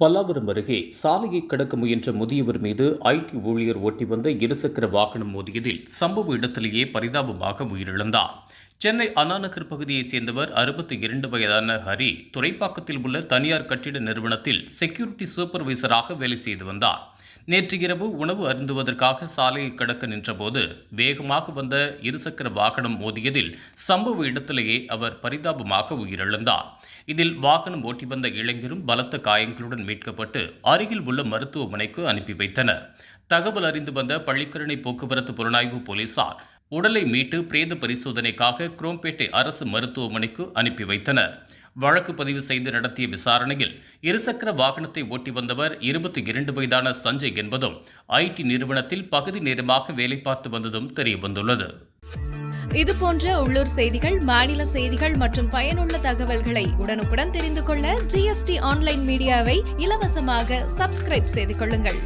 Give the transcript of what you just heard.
பல்லாவரம் அருகே சாலையை கடக்க முயன்ற முதியவர் மீது ஐடி ஊழியர் ஓட்டி வந்த இருசக்கர வாகனம் மோதியதில் சம்பவ இடத்திலேயே பரிதாபமாக உயிரிழந்தார். சென்னை அண்ணாநகர் பகுதியைச் சேர்ந்தவர் அறுபத்தி இரண்டு வயதான ஹரி துறைப்பாக்கத்தில் உள்ள தனியார் கட்டிட நிறுவனத்தில் செக்யூரிட்டி சூப்பர்வைசராக வேலை செய்து வந்தார். நேற்று இரவு உணவு அருந்துவதற்காக சாலையை கடக்க நின்றபோது வேகமாக வந்த இருசக்கர வாகனம் மோதியதில் சம்பவ இடத்திலேயே அவர் பரிதாபமாக உயிரிழந்தார். இதில் வாகனம் ஓட்டி வந்த இளைஞரும் பலத்த காயங்களுடன் மீட்கப்பட்டு அருகில் உள்ள மருத்துவமனைக்கு அனுப்பி வைத்தனர். தகவல் அறிந்து வந்த பள்ளிக்கரணை போக்குவரத்து புலனாய்வு போலீசார் உடலை மீட்டு பிரேத பரிசோதனைக்காக குரோம்பேட்டை அரசு மருத்துவமனைக்கு அனுப்பி வைத்தனர். வழக்கு பதிவு செய்து நடத்திய விசாரணையில் இருசக்கர வாகனத்தை ஓட்டி வந்தவர் இருபத்தி இரண்டு வயதான சஞ்சய் என்பதும் ஐடி நிறுவனத்தில் பகுதி நேரமாக வேலை பார்த்து வந்ததும் தெரியவந்துள்ளது இது போன்ற உள்ளூர் செய்திகள் மாநில செய்திகள் மற்றும் பயனுள்ள தகவல்களை உடனுக்குடன் தெரிந்து கொள்ள ஜிஎஸ்டி ஆன்லைன் மீடியாவை இலவசமாக சப்ஸ்கிரைப் செய்து கொள்ளுங்கள்.